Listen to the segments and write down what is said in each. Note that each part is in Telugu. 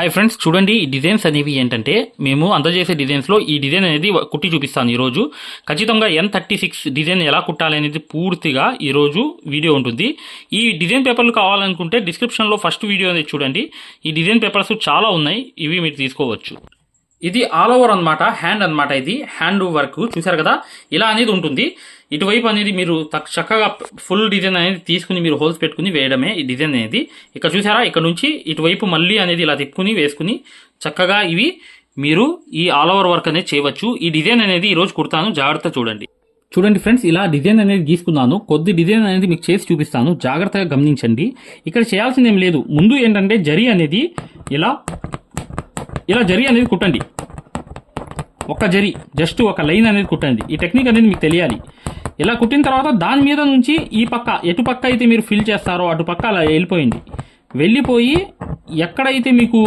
హాయ్ ఫ్రెండ్స్ చూడండి ఈ డిజైన్స్ అనేవి ఏంటంటే మేము అందజేసే డిజైన్స్లో ఈ డిజైన్ అనేది కుట్టి చూపిస్తాను ఈరోజు. ఖచ్చితంగా ఎన్ థర్టీ సిక్స్ డిజైన్ ఎలా కుట్టాలి అనేది పూర్తిగా ఈరోజు వీడియో ఉంటుంది. ఈ డిజైన్ పేపర్లు కావాలనుకుంటే డిస్క్రిప్షన్లో ఫస్ట్ వీడియో అనేది చూడండి. ఈ డిజైన్ పేపర్స్ చాలా ఉన్నాయి ఇవి మీరు తీసుకోవచ్చు. ఇది ఆల్ ఓవర్ అన్నమాట హ్యాండ్ అన్నమాట ఇది. హ్యాండ్ వర్క్ చూసారు కదా? ఇలా అనేది ఉంటుంది. ఇటువైపు అనేది మీరు చక్కగా ఫుల్ డిజైన్ అనేది తీసుకుని మీరు హోల్స్ పెట్టుకుని వేయడమే ఈ డిజైన్ అనేది. ఇక్కడ చూసారా ఇక్కడ నుంచి ఇటువైపు మళ్ళీ అనేది ఇలా తిప్పుకుని వేసుకుని చక్కగా ఇవి మీరు ఈ ఆల్ ఓవర్ వర్క్ అనేది చేయవచ్చు. ఈ డిజైన్ అనేది ఈరోజు కుడతాను. జాగ్రత్త చూడండి. చూడండి ఫ్రెండ్స్ ఇలా డిజైన్ అనేది గీసుకున్నాను. కొద్ది డిజైన్ అనేది మీకు చేసి చూపిస్తాను. జాగ్రత్తగా గమనించండి. ఇక్కడ చేయాల్సింది ఏం లేదు. ముందు ఏంటంటే జరి అనేది ఇలా ఇలా జరి అనేది కుట్టండి. ఒక జరి జస్ట్ ఒక లైన్ అనేది కుట్టండి. ఈ టెక్నిక్ అనేది మీకు తెలియాలి. ఇలా కుట్టిన తర్వాత దాని మీద నుంచి ఈ పక్క ఎటు పక్క అయితే మీరు ఫిల్ చేస్తారో అటు పక్క అలా వెళ్ళిపోయింది. వెళ్ళిపోయి ఎక్కడైతే మీకు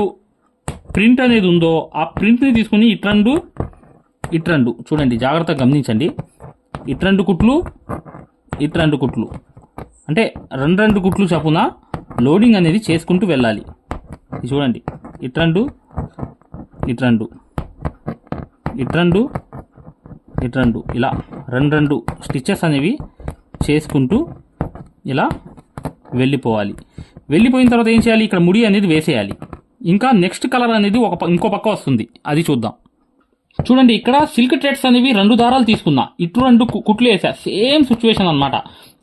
ప్రింట్ అనేది ఉందో ఆ ప్రింట్ని తీసుకుని ఇట్రండు ఇట్రండు చూడండి జాగ్రత్తగా గమనించండి. ఇట్రండు కుట్లు ఇట్రండు కుట్లు. అంటే రెండు రెండు కుట్లు చప్పున లోడింగ్ అనేది చేసుకుంటూ వెళ్ళాలి. చూడండి ఇట్రండు ఇట్రండు ఇట్రండు ఇటు రెండు ఇలా రెండు రెండు స్టిచ్చెస్ అనేవి చేసుకుంటూ ఇలా వెళ్ళిపోవాలి. వెళ్ళిపోయిన తర్వాత ఏం చేయాలి? ఇక్కడ ముడి అనేది వేసేయాలి. ఇంకా నెక్స్ట్ కలర్ అనేది ఒక ప- ఇంకో పక్క వస్తుంది. అది చూద్దాం. చూడండి ఇక్కడ సిల్క్ ట్రేడ్స్ అనేవి రెండు దారాలు తీసుకున్నా. ఇటు రెండు కు- కుట్లు వేసా. సేమ్ సిచ్యువేషన్ అన్నమాట.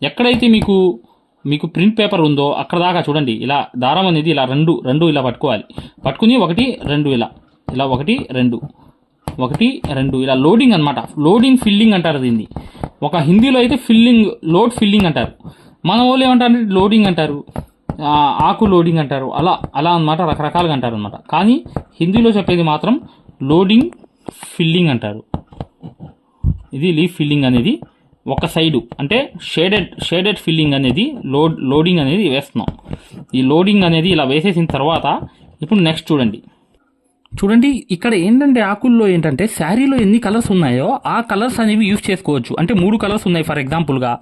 ఎక్కడైతే మీకు మీకు ప్రింట్ పేపర్ ఉందో అక్కడ దాకా చూడండి. ఇలా దారం అనేది ఇలా రెండు రెండు ఇలా పట్టుకోవాలి. పట్టుకుని ఒకటి రెండు ఇలా. ఇలా ఒకటి రెండు. ఒకటి రెండు ఇలా లోడింగ్ అన్నమాట. లోడింగ్ ఫిల్లింగ్ అంటారు దీన్ని. ఒక హిందీలో అయితే ఫిల్లింగ్ లోడ్ ఫిల్లింగ్ అంటారు. మన వాళ్ళు ఏమంటారు లోడింగ్ అంటారు. ఆకు లోడింగ్ అంటారు. అలా అలా అన్నమాట రకరకాలుగా అంటారు అనమాట కానీ హిందీలో చెప్పేది మాత్రం లోడింగ్ ఫిల్లింగ్ అంటారు. ఇది లీఫ్ ఫిల్లింగ్ అనేది ఒక సైడు. అంటే షేడెడ్ షేడెడ్ ఫిల్లింగ్ అనేది లోడ్ లోడింగ్ అనేది వేస్తున్నాం. ఈ లోడింగ్ అనేది ఇలా వేసేసిన తర్వాత ఇప్పుడు నెక్స్ట్ చూడండి. చూడండి ఇక్కడ ఏంటంటే ఆకుల్లో ఏంటంటే శారీలో ఎన్ని కలర్స్ ఉన్నాయో ఆ కలర్స్ అనేవి యూజ్ చేసుకోవచ్చు. అంటే మూడు కలర్స్ ఉన్నాయి ఫర్ ఎగ్జాంపుల్గా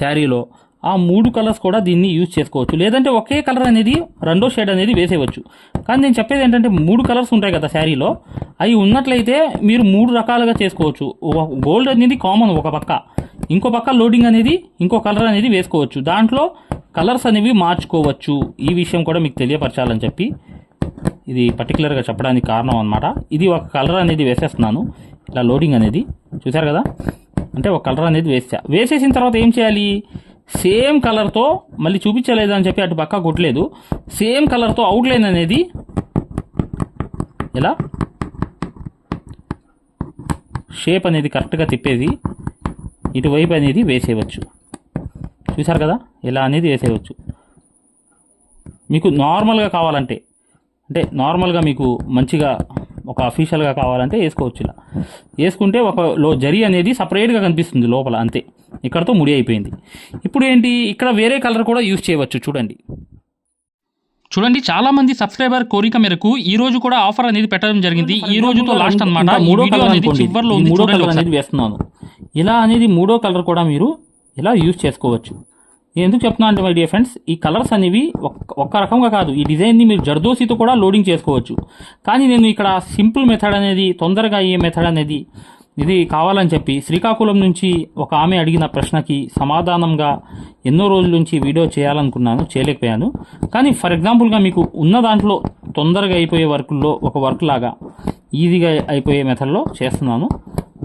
శారీలో. ఆ మూడు కలర్స్ కూడా దీన్ని యూజ్ చేసుకోవచ్చు. లేదంటే ఒకే కలర్ అనేది రెండో షేడ్ అనేది వేసేయవచ్చు. కానీ నేను చెప్పేది ఏంటంటే మూడు కలర్స్ ఉంటాయి కదా శారీలో. అవి ఉన్నట్లయితే మీరు మూడు రకాలుగా చేసుకోవచ్చు. గోల్డ్ అనేది కామన్ ఒక పక్క. ఇంకో పక్క లోడింగ్ అనేది ఇంకో కలర్ అనేది వేసుకోవచ్చు. దాంట్లో కలర్స్ అనేవి మార్చుకోవచ్చు. ఈ విషయం కూడా మీకు తెలియపరచాలని చెప్పి ఇది పర్టికులర్గా చెప్పడానికి కారణం అనమాట ఇది ఒక కలర్ అనేది వేసేస్తున్నాను. ఇలా లోడింగ్ అనేది. చూశారు కదా? అంటే ఒక కలర్ అనేది వేసా. వేసేసిన తర్వాత ఏం చేయాలి? సేమ్ కలర్తో మళ్ళీ చూపించలేదు అని చెప్పి అటు పక్క కొట్టలేదు. సేమ్ కలర్తో అవుట్లైన్ అనేది ఇలా షేప్ అనేది కరెక్ట్గా తిప్పేది. ఇటువైపు అనేది వేసేయవచ్చు. చూశారు కదా? ఇలా అనేది వేసేయవచ్చు. మీకు నార్మల్గా కావాలంటే అంటే నార్మల్గా మీకు మంచిగా ఒక అఫీషియల్గా కావాలంటే వేసుకోవచ్చు ఇలా. వేసుకుంటే ఒక లో జరి అనేది సపరేట్గా కనిపిస్తుంది లోపల అంతే. ఇక్కడతో ముడి అయిపోయింది. ఇప్పుడు ఏంటి? ఇక్కడ వేరే కలర్ కూడా యూజ్ చేయవచ్చు చూడండి. చూడండి చాలా మంది సబ్స్క్రైబర్ కోరిక మేరకు ఈ రోజు కూడా ఆఫర్ అనేది పెట్టడం జరిగింది. ఈ రోజుతో లాస్ట్ అన్నమాట. మూడో కలర్ అనేది చివర్లో మూడో కలర్ అనేది వేస్తున్నాను. ఇలా అనేది మూడో కలర్ కూడా మీరు ఇలా యూజ్ చేసుకోవచ్చు. ఎందుకు చెప్తున్నా అంటే మై డియర్ ఫ్రెండ్స్ ఈ కలర్స్ అనేవి ఒక్క ఒక్క రకంగా కాదు. ఈ డిజైన్ని మీరు జర్దోసితో కూడా లోడింగ్ చేసుకోవచ్చు. కానీ నేను ఇక్కడ సింపుల్ మెథడ్ అనేది తొందరగా అయ్యే మెథడ్ అనేది ఇది కావాలని చెప్పి శ్రీకాకుళం నుంచి ఒక ఆమె అడిగిన ప్రశ్నకి సమాధానంగా ఎన్నో రోజుల నుంచి వీడియో చేయాలనుకున్నాను చేయలేకపోయాను. కానీ ఫర్ ఎగ్జాంపుల్గా మీకు ఉన్న దాంట్లో తొందరగా అయిపోయే వర్క్లో ఒక వర్క్ లాగా ఈజీగా అయిపోయే మెథడ్లో చేస్తున్నాను.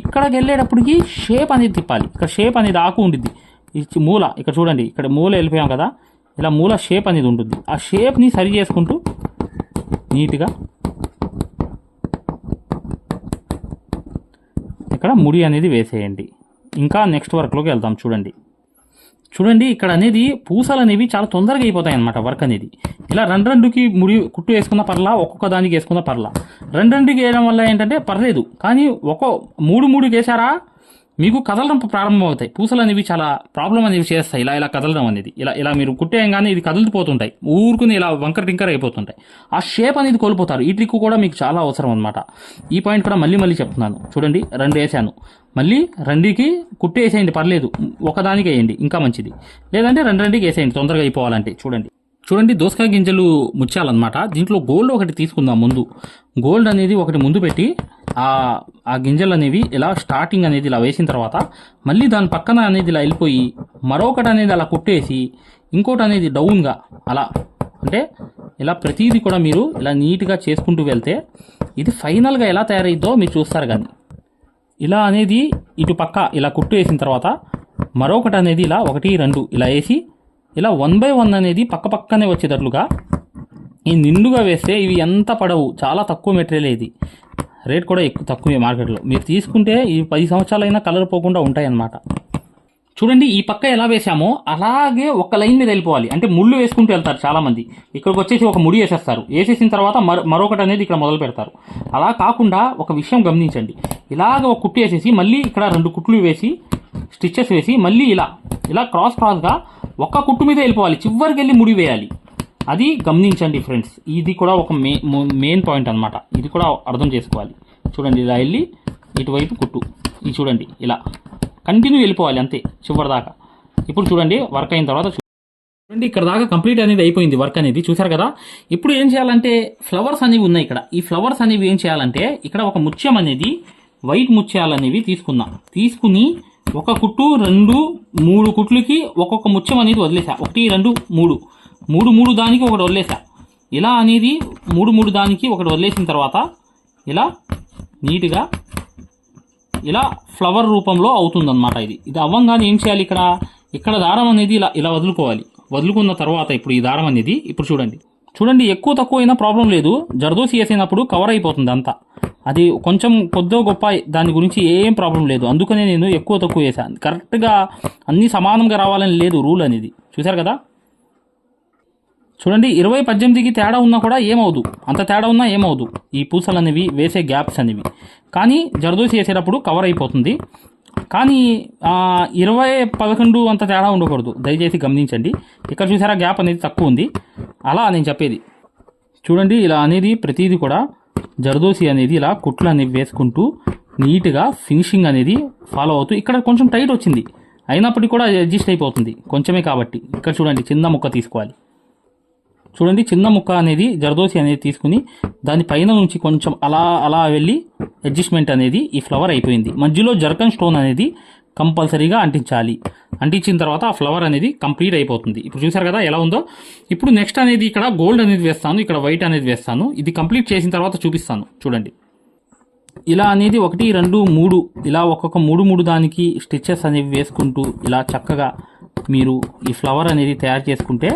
ఇక్కడికి వెళ్ళేటప్పటికి షేప్ అనేది తిప్పాలి. ఇక్కడ షేప్ అనేది ఆకు ఉండిద్ది. ఇది మూల ఇక్కడ చూడండి ఇక్కడ మూల వెళ్ళిపోయాం కదా ఇలా మూల షేప్ అనేది ఉంటుంది ఆ షేప్ని సరి చేసుకుంటూ నీట్గా ఇక్కడ ముడి అనేది వేసేయండి. ఇంకా నెక్స్ట్ వర్క్లోకి వెళ్దాం చూడండి. చూడండి ఇక్కడ అనేది పూసలు అనేవి చాలా తొందరగా అయిపోతాయి అనమాట వర్క్ అనేది. ఇలా రెండు రెండుకి ముడి కుట్టు వేసుకున్న పర్లా ఒక్కొక్క దానికి వేసుకున్న పర్లా. రెండు రెండుకి వేయడం వల్ల ఏంటంటే పర్లేదు కానీ ఒక్కో మూడు మూడుకి వేసారా మీకు కదలడం ప్రారంభం అవుతాయి పూసలు అనేవి చాలా ప్రాబ్లం అనేవి చేస్తాయి. ఇలా ఇలా కదలడం అనేది. ఇలా ఇలా మీరు కుట్టేయంగానే ఇది కదులుతుపోతుంటాయి ఊరుకుని ఇలా వంకర టింకర్ అయిపోతుంటాయి. ఆ షేప్ అనేది కోల్పోతారు. ఈ ట్రిక్ కూడా మీకు చాలా అవసరం అనమాట ఈ పాయింట్ కూడా మళ్ళీ మళ్ళీ చెప్తున్నాను. చూడండి రెండు వేసాను. మళ్ళీ రెండుకి కుట్టేసేయండి పర్లేదు. ఒకదానికి వేయండి ఇంకా మంచిది. లేదంటే రెండు రెండుకి వేసేయండి తొందరగా అయిపోవాలంటే. చూడండి. చూడండి దోసకాయ గింజలు ముచ్చాలన్నమాట దీంట్లో గోల్డ్ ఒకటి తీసుకుందాం ముందు. గోల్డ్ అనేది ఒకటి ముందు పెట్టి ఆ ఆ గింజలు అనేవి ఇలా స్టార్టింగ్ అనేది ఇలా వేసిన తర్వాత మళ్ళీ దాని పక్కన అనేది ఇలా వెళ్ళిపోయి మరొకటి అనేది అలా కుట్టేసి ఇంకోటి అనేది డౌన్గా అలా అంటే ఇలా ప్రతిదీ కూడా మీరు ఇలా నీట్గా చేసుకుంటూ వెళ్తే ఇది ఫైనల్గా ఎలా తయారైద్దో మీరు చూస్తారు కానీ. ఇలా అనేది ఇటు పక్క ఇలా కుట్టు వేసిన తర్వాత మరొకటి అనేది ఇలా ఒకటి రెండు ఇలా వేసి ఇలా వన్ బై వన్ అనేది పక్క పక్కనే వచ్చేటట్లుగా ఈ నిండుగా వేస్తే ఇవి ఎంత పడవు చాలా తక్కువ మెటీరియల్ ఇది. రేట్ కూడా ఎక్కువ తక్కువే మార్కెట్లో. మీరు తీసుకుంటే ఈ పది సంవత్సరాలైనా కలర్ పోకుండా ఉంటాయన్నమాట. చూడండి ఈ పక్క ఎలా వేసామో అలాగే ఒక లైన్ మీద వెళ్ళిపోవాలి. అంటే ముళ్ళు వేసుకుంటూ వెళ్తారు చాలామంది. ఇక్కడికి వచ్చేసి ఒక ముడి వేసేస్తారు. వేసేసిన తర్వాత మరొకటి అనేది ఇక్కడ మొదలు పెడతారు. అలా కాకుండా ఒక విషయం గమనించండి. ఇలాగ ఒక కుట్టు వేసేసి మళ్ళీ ఇక్కడ రెండు కుట్లు వేసి స్టిచ్చెస్ వేసి మళ్ళీ ఇలా ఇలా క్రాస్ క్రాస్గా ఒక్క కుట్టు మీద వెళ్ళిపోవాలి. చివరికి వెళ్ళి ముడి వేయాలి. అది గమనించండి ఫ్రెండ్స్ ఇది కూడా ఒక మే మెయిన్ పాయింట్ అనమాట ఇది కూడా అర్థం చేసుకోవాలి. చూడండి ఇలా వెళ్ళి ఇటువైపు కుట్టు. ఇది చూడండి ఇలా. కంటిన్యూ వెళ్ళిపోవాలి అంతే చివరి దాకా ఇప్పుడు చూడండి వర్క్ అయిన తర్వాత చూడండి ఇక్కడ దాకా కంప్లీట్ అనేది అయిపోయింది వర్క్ అనేది. చూసారు కదా? ఇప్పుడు ఏం చేయాలంటే ఫ్లవర్స్ అనేవి ఉన్నాయి ఇక్కడ. ఈ ఫ్లవర్స్ అనేవి ఏం చేయాలంటే ఇక్కడ ఒక ముత్యం అనేది వైట్ ముత్యాలు అనేవి తీసుకుందాం. తీసుకుని ఒక కుట్టు రెండు మూడు కుట్లకి ఒక్కొక్క ముత్యం అనేది వదిలేసా. ఒకటి రెండు మూడు. మూడు మూడు దానికి ఒకటి వదిలేసా ఇలా అనేది మూడు మూడు దానికి ఒకటి వదిలేసిన తర్వాత ఇలా నీట్గా ఇలా ఫ్లవర్ రూపంలో అవుతుందన్నమాట ఇది. ఇది అవ్వంగానే ఏం చేయాలి ఇక్కడ? ఇక్కడ దారం అనేది ఇలా ఇలా వదులుకోవాలి. వదులుకున్న తర్వాత ఇప్పుడు ఈ దారం అనేది ఇప్పుడు చూడండి. చూడండి ఎక్కువ తక్కువ అయినా ప్రాబ్లం లేదు. జర్దోసి వేసినప్పుడు కవర్ అయిపోతుంది అంతా. అది కొంచెం కొద్దో గొప్ప దాని గురించి ఏం ప్రాబ్లం లేదు. అందుకనే నేను ఎక్కువ తక్కువ వేసాను కరెక్ట్గా అన్నీ సమానంగా రావాలని లేదు రూల్ అనేది. చూశారు కదా? చూడండి ఇరవై పద్దెనిమిదికి తేడా ఉన్నా కూడా ఏమవుదు అంత తేడా ఉన్నా ఏమవుదు ఈ పూసలు అనేవి వేసే గ్యాప్స్ అనేవి. కానీ జరదోసి వేసేటప్పుడు కవర్ అయిపోతుంది. కానీ ఇరవై పదకొండు అంత తేడా ఉండకూడదు. దయచేసి గమనించండి. ఇక్కడ చూసారా గ్యాప్ అనేది తక్కువ ఉంది. అలా నేను చెప్పేది. చూడండి ఇలా అనేది ప్రతిదీ కూడా జరదోసి అనేది ఇలా కుట్లు అనేవి వేసుకుంటూ నీట్గా ఫినిషింగ్ అనేది ఫాలో అవుతూ ఇక్కడ కొంచెం టైట్ వచ్చింది. అయినప్పటికీ కూడా అడ్జస్ట్ అయిపోతుంది. కొంచెమే కాబట్టి. ఇక్కడ చూడండి చిన్న ముక్క తీసుకోవాలి. చూడండి చిన్న ముక్క అనేది జరదోసి అనేది తీసుకుని దాని పైన నుంచి కొంచెం అలా అలా వెళ్ళి అడ్జస్ట్మెంట్ అనేది ఈ ఫ్లవర్ అయిపోయింది. మధ్యలో జర్కన్ స్టోన్ అనేది కంపల్సరీగా అంటించాలి. అంటించిన తర్వాత ఆ ఫ్లవర్ అనేది కంప్లీట్ అయిపోతుంది. ఇప్పుడు చూసారు కదా ఎలా ఉందో? ఇప్పుడు నెక్స్ట్ అనేది ఇక్కడ గోల్డ్ అనేది వేస్తాను ఇక్కడ వైట్ అనేది వేస్తాను. ఇది కంప్లీట్ చేసిన తర్వాత చూపిస్తాను. చూడండి. ఇలా అనేది ఒకటి రెండు మూడు ఇలా ఒక్కొక్క మూడు మూడు దానికి స్టిచ్చెస్ అనేవి వేసుకుంటూ ఇలా చక్కగా మీరు ఈ ఫ్లవర్ అనేది తయారు చేసుకుంటే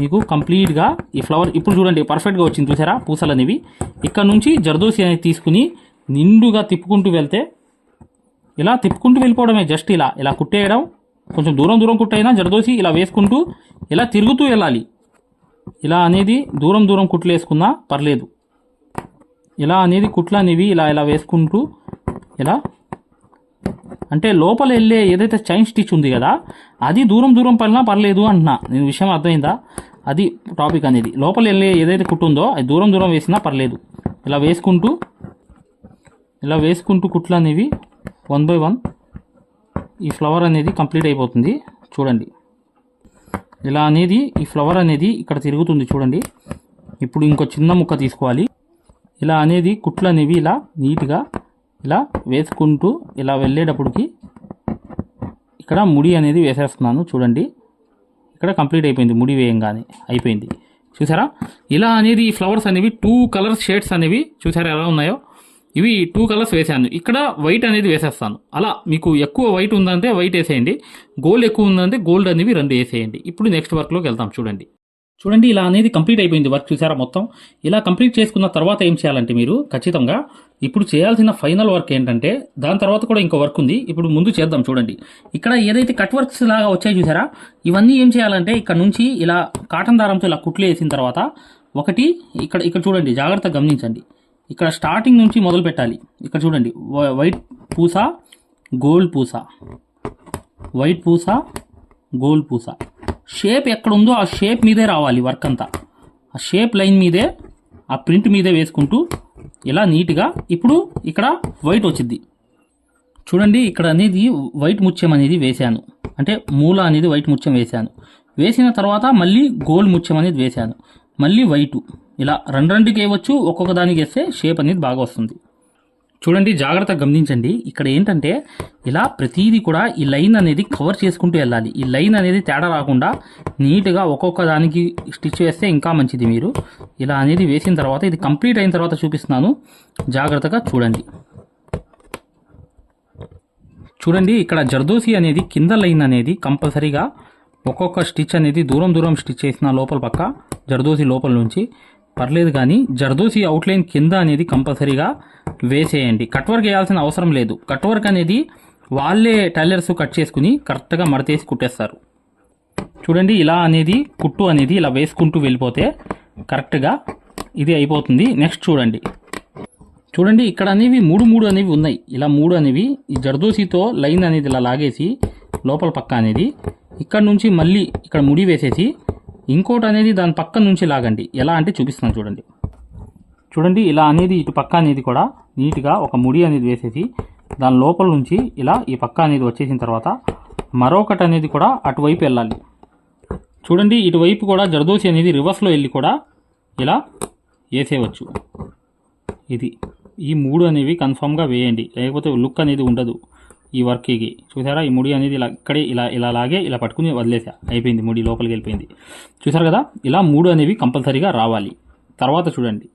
మీకు కంప్లీట్గా ఈ ఫ్లవర్ ఇప్పుడు చూడండి పర్ఫెక్ట్గా వచ్చింది చూసారా? పూసలు అనేవి ఇక్కడ నుంచి జర్దోసి అనేది తీసుకుని నిండుగా తిప్పుకుంటూ వెళ్తే ఇలా తిప్పుకుంటూ వెళ్ళిపోవడమే జస్ట్ ఇలా. ఇలా కుట్టేయడం కొంచెం దూరం దూరం కుట్టైనా జరదోసి ఇలా వేసుకుంటూ ఇలా తిరుగుతూ వెళ్ళాలి. ఇలా అనేది దూరం దూరం కుట్లు వేసుకున్నా పర్లేదు. ఇలా అనేది కుట్లు అనేవి ఇలా ఇలా వేసుకుంటూ ఇలా అంటే లోపల వెళ్ళే ఏదైతే చైన్ స్టిచ్ ఉంది కదా అది దూరం దూరం పడినా పర్లేదు అంటున్నా. నేను విషయం అర్థమైందా? అది టాపిక్ అనేది. లోపల వెళ్ళే ఏదైతే కుట్టు ఉందో అది దూరం దూరం వేసినా పర్లేదు. ఇలా వేసుకుంటూ ఇలా వేసుకుంటూ కుట్లు అనేవి వన్ బై వన్ ఈ ఫ్లవర్ అనేది కంప్లీట్ అయిపోతుంది. చూడండి. ఇలా అనేది ఈ ఫ్లవర్ అనేది ఇక్కడ తిరుగుతుంది చూడండి. ఇప్పుడు ఇంకో చిన్న ముక్క తీసుకోవాలి. ఇలా అనేది కుట్లు అనేవి ఇలా నీట్గా ఇలా వేసుకుంటూ ఇలా వెళ్ళేటప్పటికి ఇక్కడ ముడి అనేది వేసేస్తున్నాను చూడండి. ఇక్కడ కంప్లీట్ అయిపోయింది ముడి వేయంగానే అయిపోయింది. చూసారా? ఇలా అనేది ఈ ఫ్లవర్స్ అనేవి టూ కలర్స్ షేడ్స్ అనేవి చూసారా ఎలా ఉన్నాయో? ఇవి టూ కలర్స్ వేసాను. ఇక్కడ వైట్ అనేది వేసేస్తాను. అలా మీకు ఎక్కువ వైట్ ఉందంటే వైట్ వేసేయండి. గోల్డ్ ఎక్కువ ఉందంటే గోల్డ్ అనేవి రెండు వేసేయండి. ఇప్పుడు నెక్స్ట్ వర్క్లోకి వెళ్తాం చూడండి. చూడండి ఇలా అనేది కంప్లీట్ అయిపోయింది వర్క్ చూసారా మొత్తం? ఇలా కంప్లీట్ చేసుకున్న తర్వాత ఏం చేయాలంటే మీరు ఖచ్చితంగా ఇప్పుడు చేయాల్సిన ఫైనల్ వర్క్ ఏంటంటే దాని తర్వాత కూడా ఇంకో వర్క్ ఉంది. ఇప్పుడు ముందు చేద్దాం చూడండి. ఇక్కడ ఏదైతే కట్ వర్క్స్ లాగా వచ్చాయి చూసారా ఇవన్నీ ఏం చేయాలంటే ఇక్కడ నుంచి ఇలా కాటన్ దారంతో ఇలా కుట్లు వేసిన తర్వాత ఒకటి ఇక్కడ ఇక్కడ చూడండి జాగ్రత్తగా గమనించండి. ఇక్కడ స్టార్టింగ్ నుంచి మొదలు పెట్టాలి. ఇక్కడ చూడండి వైట్ పూస గోల్డ్ పూస. వైట్ పూస గోల్ పూస. షేప్ ఎక్కడ ఉందో ఆ షేప్ మీదే రావాలి వర్క్ అంతా. ఆ షేప్ లైన్ మీదే ఆ ప్రింట్ మీదే వేసుకుంటూ ఇలా నీట్గా ఇప్పుడు ఇక్కడ వైట్ వచ్చింది చూడండి ఇక్కడ అనేది వైట్ ముత్యం అనేది వేశాను. అంటే మూల అనేది వైట్ ముత్యం వేశాను. వేసిన తర్వాత మళ్ళీ గోల్డ్ ముత్యం అనేది వేశాను. మళ్ళీ వైటు. ఇలా రెండు రెండుకి వేయవచ్చు ఒక్కొక్క దానికి వేస్తే షేప్ అనేది బాగా వస్తుంది. చూడండి జాగ్రత్తగా గమనించండి. ఇక్కడ ఏంటంటే ఇలా ప్రతిదీ కూడా ఈ లైన్ అనేది కవర్ చేసుకుంటూ వెళ్ళాలి. ఈ లైన్ అనేది తేడా రాకుండా నీట్గా ఒక్కొక్క దానికి స్టిచ్ వేస్తే ఇంకా మంచిది మీరు. ఇలా అనేది వేసిన తర్వాత ఇది కంప్లీట్ అయిన తర్వాత చూపిస్తున్నాను. జాగ్రత్తగా చూడండి. చూడండి ఇక్కడ జర్దోసి అనేది కింద లైన్ అనేది కంపల్సరీగా ఒక్కొక్క స్టిచ్ అనేది దూరం దూరం స్టిచ్ చేసిన లోపల పక్క జర్దోసి లోపల నుంచి. పర్లేదు కానీ జర్దోసి అవుట్లైన్ కింద అనేది కంపల్సరీగా వేసేయండి. కట్ వర్క్ వేయాల్సిన అవసరం లేదు. కట్ వర్క్ అనేది వాళ్ళే టైలర్స్ కట్ చేసుకుని కరెక్ట్గా మడతేసి కుట్టేస్తారు. చూడండి ఇలా అనేది కుట్టు అనేది ఇలా వేసుకుంటూ వెళ్ళిపోతే కరెక్ట్గా ఇది అయిపోతుంది. నెక్స్ట్ చూడండి. చూడండి ఇక్కడ అనేవి మూడు మూడు అనేవి ఉన్నాయి. ఇలా మూడు అనేవి ఈ జర్దోసితో లైన్ అనేది ఇలా లాగేసి లోపల పక్క అనేది ఇక్కడ నుంచి మళ్ళీ ఇక్కడ ముడి వేసేసి ఇంకోటి అనేది దాని పక్క నుంచి లాగండి. ఎలా అంటే చూపిస్తున్నాను చూడండి. చూడండి ఇలా అనేది ఇటు పక్క అనేది కూడా నీట్గా ఒక ముడి అనేది వేసేసి దాని లోపల నుంచి ఇలా ఈ పక్క అనేది వచ్చేసిన తర్వాత మరొకటి అనేది కూడా అటువైపు వెళ్ళాలి. చూడండి ఇటువైపు కూడా జరదోసి అనేది రివర్స్లో వెళ్ళి కూడా ఇలా వేసేయవచ్చు. ఇది ఈ మూడు అనేవి కన్ఫామ్గా వేయండి. లేకపోతే లుక్ అనేది ఉండదు. ఈ వర్క్కి. చూసారా ఈ ముడి అనేది ఇలా ఇక్కడే ఇలా ఇలా లాగే ఇలా పట్టుకుని వదిలేసా అయిపోయింది ముడి లోపలికి వెళ్ళిపోయింది. చూసారు కదా? ఇలా మూడు అనేవి కంపల్సరీగా రావాలి. తర్వాత చూడండి.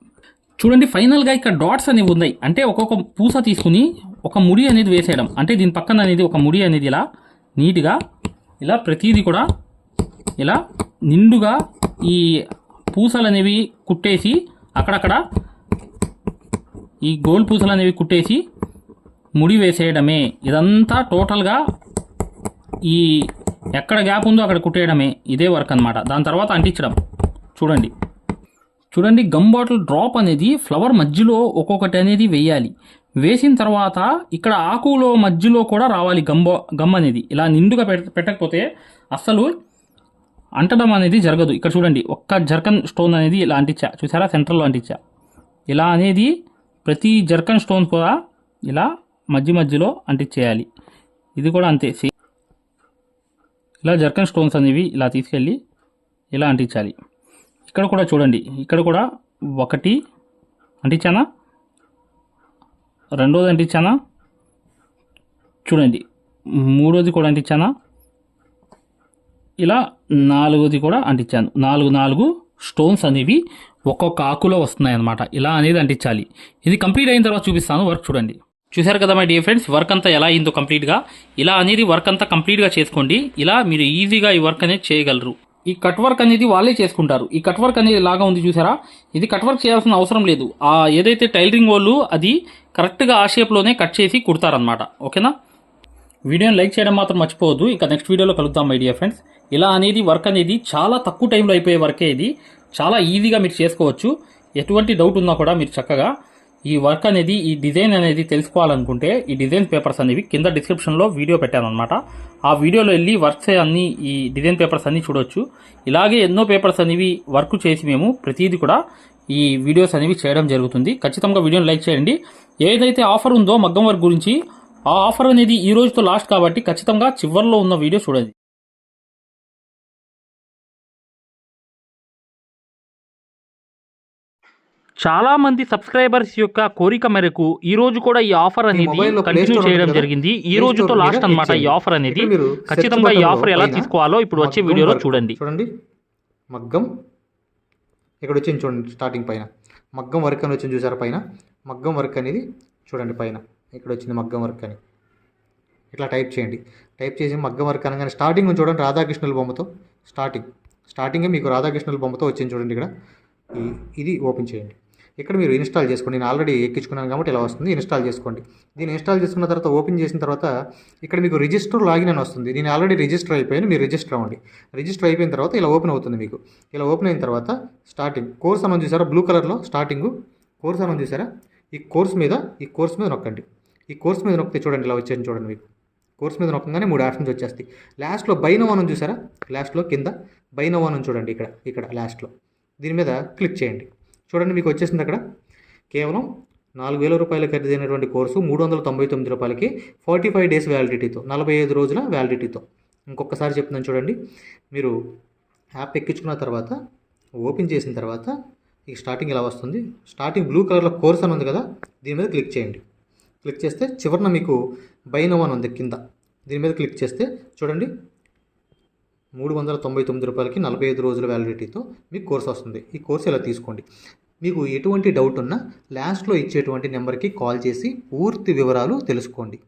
చూడండి ఫైనల్గా ఇక్కడ డాట్స్ అనేవి ఉన్నాయి. అంటే ఒక్కొక్క పూస తీసుకుని ఒక ముడి అనేది వేసేయడం. అంటే దీని పక్కన అనేది ఒక ముడి అనేది ఇలా నీట్గా ఇలా ప్రతిదీ కూడా ఇలా నిండుగా ఈ పూసలు అనేవి కుట్టేసి అక్కడక్కడ ఈ గోల్డ్ పూసలు అనేవి కుట్టేసి ముడి వేసేయడమే. ఇదంతా టోటల్గా ఈ ఎక్కడ గ్యాప్ ఉందో అక్కడ కుట్టేయడమే. ఇదే వర్క్ అన్నమాట. దాని తర్వాత అంటించడం. చూడండి. చూడండి గమ్ బాటిల్ డ్రాప్ అనేది ఫ్లవర్ మధ్యలో ఒక్కొక్కటి అనేది వేయాలి. వేసిన తర్వాత ఇక్కడ ఆకులో మధ్యలో కూడా రావాలి గమ్ గమ్ అనేది. ఇలా నిండుగా పెట్ట పెట్టకపోతే అస్సలు అంటడం అనేది జరగదు. ఇక్కడ చూడండి ఒక్క జర్కన్ స్టోన్ అనేది ఇలా అంటించా. చూసారా? సెంటర్లో అంటించా. ఇలా అనేది ప్రతి జర్కన్ స్టోన్ కూడా ఇలా మధ్య మధ్యలో అంటించేయాలి ఇది కూడా అంతే. సేమ్ ఇలా జర్కన్ స్టోన్స్ అనేవి ఇలా తీసుకెళ్ళి ఇలా అంటించాలి. ఇక్కడ కూడా చూడండి. ఇక్కడ కూడా ఒకటి అంటించానా? రెండోది అంటించానా? చూడండి. మూడోది కూడా అంటించానా? ఇలా నాలుగోది కూడా అంటించాను. నాలుగు నాలుగు స్టోన్స్ అనేవి ఒక్కొక్క ఆకులో వస్తున్నాయి అన్నమాట ఇలా అనేది అంటించాలి. ఇది కంప్లీట్ అయిన తర్వాత చూపిస్తాను. వర్క్ చూడండి. చూశారు కదా మై డియర్ ఫ్రెండ్స్ వర్క్ అంతా ఎలా అయిందో కంప్లీట్గా ఇలా అనేది వర్క్ అంతా కంప్లీట్గా చేసుకోండి. ఇలా మీరు ఈజీగా ఈ వర్క్ అనేది చేయగలరు. ఈ కట్ వర్క్ అనేది వాళ్ళే చేసుకుంటారు. ఈ కట్ వర్క్ అనేది లాగా ఉంది చూసారా? ఇది కట్ వర్క్ చేయాల్సిన అవసరం లేదు. ఆ ఏదైతే టైలరింగ్ వాళ్ళు అది కరెక్ట్గా ఆ షేప్లోనే కట్ చేసి కుడతారనమాట ఓకేనా? వీడియోని లైక్ చేయడం మాత్రం మర్చిపోవద్దు. ఇంకా నెక్స్ట్ వీడియోలో కలుద్దాం మై డియర్ ఫ్రెండ్స్ ఇలా అనేది వర్క్ అనేది చాలా తక్కువ టైంలో అయిపోయే వర్కే ఇది. చాలా ఈజీగా మీరు చేసుకోవచ్చు. ఎటువంటి డౌట్ ఉన్నా కూడా మీరు చక్కగా ఈ వర్క్ అనేది ఈ డిజైన్ అనేది తెలుసుకోవాలనుకుంటే ఈ డిజైన్ పేపర్స్ అనేవి కింద డిస్క్రిప్షన్లో వీడియో పెట్టాను అనమాట ఆ వీడియోలో వెళ్ళి వర్క్స్ అన్ని ఈ డిజైన్ పేపర్స్ అన్నీ చూడొచ్చు. ఇలాగే ఎన్నో పేపర్స్ అనేవి వర్క్ చేసి మేము ప్రతిదీ కూడా ఈ వీడియోస్ అనేవి చేయడం జరుగుతుంది. ఖచ్చితంగా వీడియోని లైక్ చేయండి. ఏదైతే ఆఫర్ ఉందో మగ్గం వర్క్ గురించి ఆ ఆఫర్ అనేది ఈ రోజుతో లాస్ట్ కాబట్టి ఖచ్చితంగా చివరిలో ఉన్న వీడియో చూడండి. చాలా మంది సబ్స్క్రైబర్స్ యొక్క కోరిక మేరకు ఈ రోజు కూడా ఈ ఆఫర్ అనేది కంటిన్యూ చేయడం జరిగింది. ఈ రోజుతో లాస్ట్ click ఈ. ఆఫర్ అనేది ఖచ్చితంగా ఈ ఆఫర్ ఎలా తీసుకోవాలో ఇప్పుడు వచ్చే వీడియోలో. చూడండి. చూడండి. మగ్గం. ఇక్కడ వచ్చింది చూడండి స్టార్టింగ్ పైన. మగ్గం వర్క్ అని వచ్చింది చూసారా పైన? మగ్గం వర్క్ అనేది చూడండి పైన. ఇక్కడ వచ్చింది మగ్గం వర్క్ అని. ఇట్లా టైప్ చేయండి. టైప్ చేసి మగ్గం వర్క్ అనగానే స్టార్టింగ్ చూడండి రాధాకృష్ణుల బొమ్మతో. స్టార్టింగ్ స్టార్టింగే మీకు రాధాకృష్ణుల బొమ్మతో వచ్చింది చూడండి ఇక్కడ. ఇది ఓపెన్ చేయండి. ఇక్కడ మీరు ఇన్స్టాల్ చేసుకోండి. నేను ఆల్రెడీ ఎక్కించుకున్నాను కాబట్టి ఇలా వస్తుంది. ఇన్స్టాల్ చేసుకోండి. దీన్ని ఇన్స్టాల్ చేసుకున్న తర్వాత ఓపెన్ చేసిన తర్వాత ఇక్కడ మీకు రిజిస్టర్ లాగిన్ అని వస్తుంది. నేను ఆల్రెడీ రిజిస్టర్ అయిపోయాను మీరు రిజిస్టర్ అవ్వండి. రిజిస్టర్ అయిపోయిన తర్వాత ఇలా ఓపెన్ అవుతుంది మీకు. ఇలా ఓపెన్ అయిన తర్వాత స్టార్టింగ్ కోర్స్ అని చూసారా? బ్లూ కలర్లో స్టార్టింగ్. కోర్స్ అని చూసారా? ఈ కోర్స్ మీద ఈ కోర్స్ మీద నొక్కండి. ఈ కోర్స్ మీద నొక్కితే చూడండి. ఇలా వచ్చేసి చూడండి మీకు. కోర్స్ మీద నొక్కగానే మూడు ఆప్షన్స్ వచ్చేస్తాయి. లాస్ట్లో బైనో అని చూసారా? లాస్ట్లో కింద బైనో అని చూడండి. ఇక్కడ ఇక్కడ లాస్ట్లో. దీని మీద క్లిక్ చేయండి. చూడండి మీకు వచ్చేసింది అక్కడ. కేవలం నాలుగు వేల రూపాయల ఖరీదైనటువంటి కోర్సు మూడు వందల తొంభై తొమ్మిది రూపాయలకి ఫార్టీ ఫైవ్ డేస్ వ్యాలిడిటీతో నలభై ఐదు రోజుల వ్యాలిడిటీతో. ఇంకొకసారి చెప్తున్నాను చూడండి. మీరు యాప్ ఎక్కించుకున్న తర్వాత ఓపెన్ చేసిన తర్వాత ఈ స్టార్టింగ్ ఇలా వస్తుంది? స్టార్టింగ్ బ్లూ కలర్లో కోర్స్ అని ఉంది కదా దీని మీద క్లిక్ చేయండి. క్లిక్ చేస్తే చివరన మీకు బైనో అని ఉంది కింద. దీని మీద క్లిక్ చేస్తే చూడండి మూడు వందల తొంభై తొమ్మిది రూపాయలకి నలభై ఐదు రోజుల వ్యాలిడిటీతో మీకు కోర్స్ వస్తుంది. ఈ కోర్స్ ఇలా తీసుకోండి? మీకు ఎటువంటి డౌట్ ఉన్నా లాస్ట్లో ఇచ్చేటువంటి నెంబర్కి కాల్ చేసి పూర్తి వివరాలు తెలుసుకోండి.